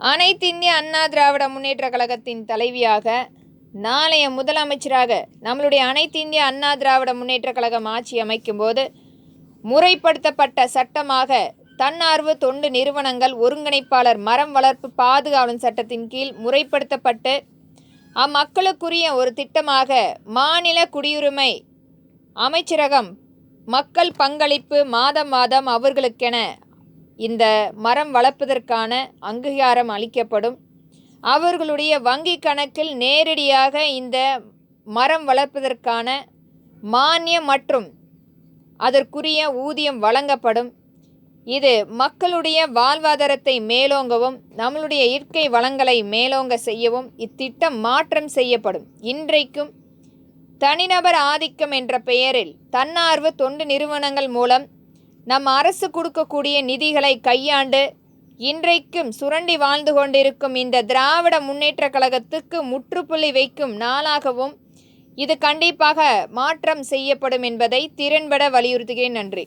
அனைத்து இந்திய அண்ணா திராவிட முன்னேற்ற கழகத்தின் தலைவியாக நாளைய முதலமைச்சராக நம்மளுடைய அனைத்திந்திய அண்ணா திராவிட முன்னேற்ற கழகம் ஆட்சி அமைக்கும்போது முறைப்படுத்தப்பட்ட சட்டமாக தன்னார்வ தொண்டு நிறுவனங்கள் ஒருங்கிணைப்பாளர் மரம் வளர்ப்பு பாதுகாவலன் சட்டத்தின் கீழ் முறைப்படுத்தப்பட்டு அம்மக்களுக்குரிய ஒரு திட்டமாக மாநில குடியுரிமை அமைச்சரகம் மக்கள் பங்களிப்பு மாதம் மாதம் அவர்களுக்கென இந்த மரம் வளர்ப்பதற்கான அங்கீகாரம் அளிக்கப்படும். அவர்களுடைய வங்கி கணக்கில் நேரடியாக இந்த மரம் வளர்ப்பதற்கான மானியம் மற்றும் அதற்குரிய ஊதியம் வழங்கப்படும். இது மக்களுடைய வாழ்வாதாரத்தை மேலோங்கவும் நம்மளுடைய இயற்கை வளங்களை மேலோங்க செய்யவும் இத்திட்டம் மாற்றம் செய்யப்படும். இன்றைக்கும் தனிநபர் ஆதிக்கம் என்ற பெயரில் தன்னார்வ தொண்டு நிறுவனங்கள் மூலம் நம் அரசு கொடுக்கக்கூடிய நிதிகளை கையாண்டு இன்றைக்கும் சுரண்டி வாழ்ந்து கொண்டிருக்கும் இந்த திராவிட முன்னேற்ற கழகத்துக்கு முற்றுப்புள்ளி வைக்கும் நாளாகவும் இது கண்டிப்பாக மாற்றம் செய்யப்படும் என்பதை திறன்பட வலியுறுத்துகிறேன். நன்றி.